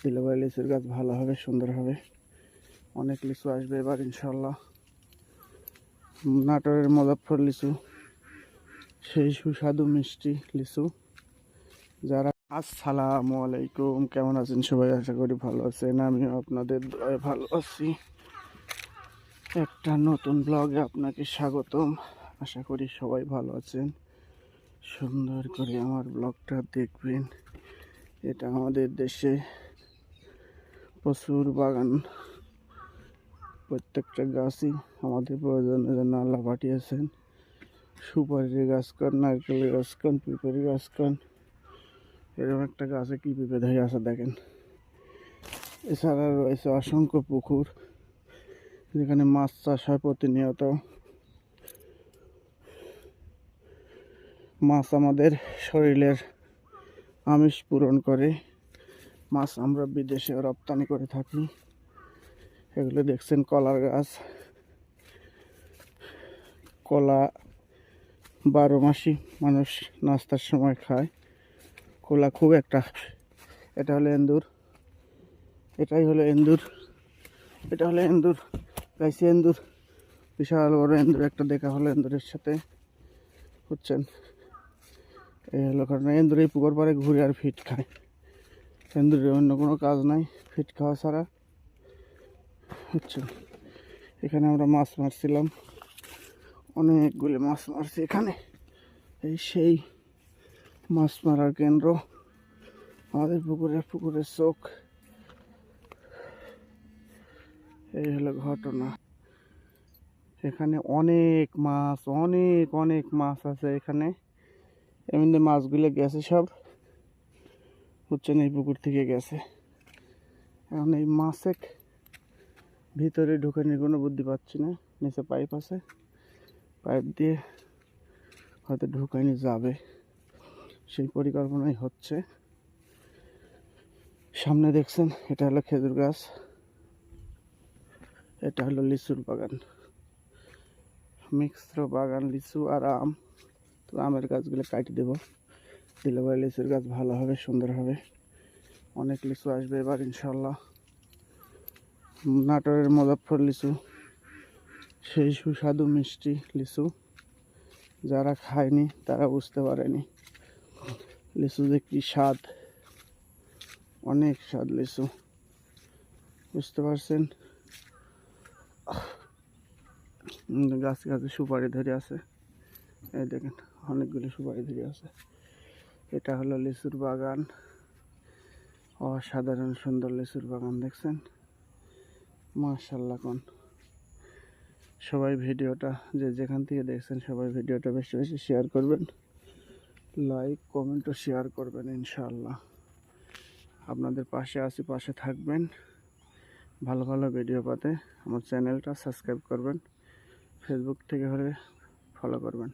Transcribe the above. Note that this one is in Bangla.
ভাই লিচুর গাছ ভালো হবে, সুন্দর হবে। অনেক লিচু আসবে এবার ইনশাল্লাহ নাটোরের মজাফর লিচু, সেই সুস্বাদু মিষ্টি লিচু। যারা আসসালামু আলাইকুম, কেমন আছেন সবাই? আশা করি ভালো আছেন, আমিও আপনাদের ভালো আছি। একটা নতুন ব্লগে আপনাকে স্বাগতম। আশা করি সবাই ভালো আছেন। সুন্দর করে আমার ব্লগটা দেখবেন। এটা আমাদের দেশে প্রচুর বাগান। প্রত্যেকটা গাছই আমাদের প্রয়োজনের জন্য আল্লাহ পাঠিয়েছেন। সুপারির গাছ কন নারকেলের গাছ কন পিঁপের গাছ কন এরকম একটা গাছে কী পিঁপে ধরে আছে দেখেন। এছাড়া রয়েছে অসংখ্য পুকুর, যেখানে মাছ চাষ হয় প্রতিনিয়ত। মাছ আমাদের শরীরের আমিষ পূরণ করে। মাছ আমরা বিদেশে রপ্তানি করে থাকি। এগুলো দেখছেন কলার গাছ। কলা বারো মাসই মানুষ নাস্তার সময় খায়। কলা খুব একটা, এটা হলো এন্দুর। এটাই হলো এন্দুর। এটা হলো এন্দুর। গাইছি এন্দুর। বিশাল বড় এন্দুর, একটা দেখা হলো এন্দুরের সাথে। বুঝছেন? এই হলো কারণ এন্দুর এই পুকুর পাড়ে ঘুরে আর ফিট খায়। এন্দুরের অন্য কোনো কাজ নাই, ফিট খাওয়া ছাড়া। বুঝছেন এখানে আমরা মাছ মারছিলাম, অনেকগুলি মাছ মারছি এখানে। এই সেই মাছ মারার কেন্দ্র, আমাদের পুকুরের পুকুরের চোখ। এই হলো ঘটনা। এখানে অনেক মাছ, অনেক অনেক মাছ আছে এখানে। এমনি মাছগুলো গেছে সব। বুঝছেন এই পুকুর থেকে গেছে। এখন এই মাছে ভিতরে ঢুকে নিয়ে কোনো বুদ্ধি পাচ্ছি না। নিচে পাইপ আছে। পাইপ দিয়ে হয়তো ঢুকাইনি যাবে। সেই পরিকল্পনাই হচ্ছে। সামনে দেখছেন, এটা হলো খেজুর গাছ। এটা হলো লিচুর বাগান। মিক্সড বাগান, লিচু আর আম। তো আমের গাছগুলো কাটি দেবো। দিলে লিচুর গাছ ভালো হবে, সুন্দর হবে। অনেক লিচু আসবে এবার ইনশাল্লাহ নাটোরের মজাফর লিচু সেই সুস্বাদু মিষ্টি লিচু যারা খায়নি, তারা বুঝতে পারেনি। লিচু যে কী স্বাদ। অনেক স্বাদ লিচু বুঝতে পারছেন? গাছে গাছে সুপারি ধরে আছে। এই দেখেন, অনেকগুলি সুপারি ধরে আছে। এটা হলো লিচুর বাগান। অসাধারণ সুন্দর লিচুর বাগান, দেখছেন? মার্শাল্লাহ কোন। সবাই ভিডিওটা যে যেখান থেকে দেখছেন, সবাই ভিডিওটা বেশি বেশি শেয়ার করবেন। লাইক কমেন্টও শেয়ার করবেন ইনশাল্লাহ আপনাদের পাশে আছি, পাশে থাকবেন। ভালো ভালো ভিডিও পাতে আমার চ্যানেলটা সাবস্ক্রাইব করবেন। ফেসবুক থেকে হলে ফলো করবেন।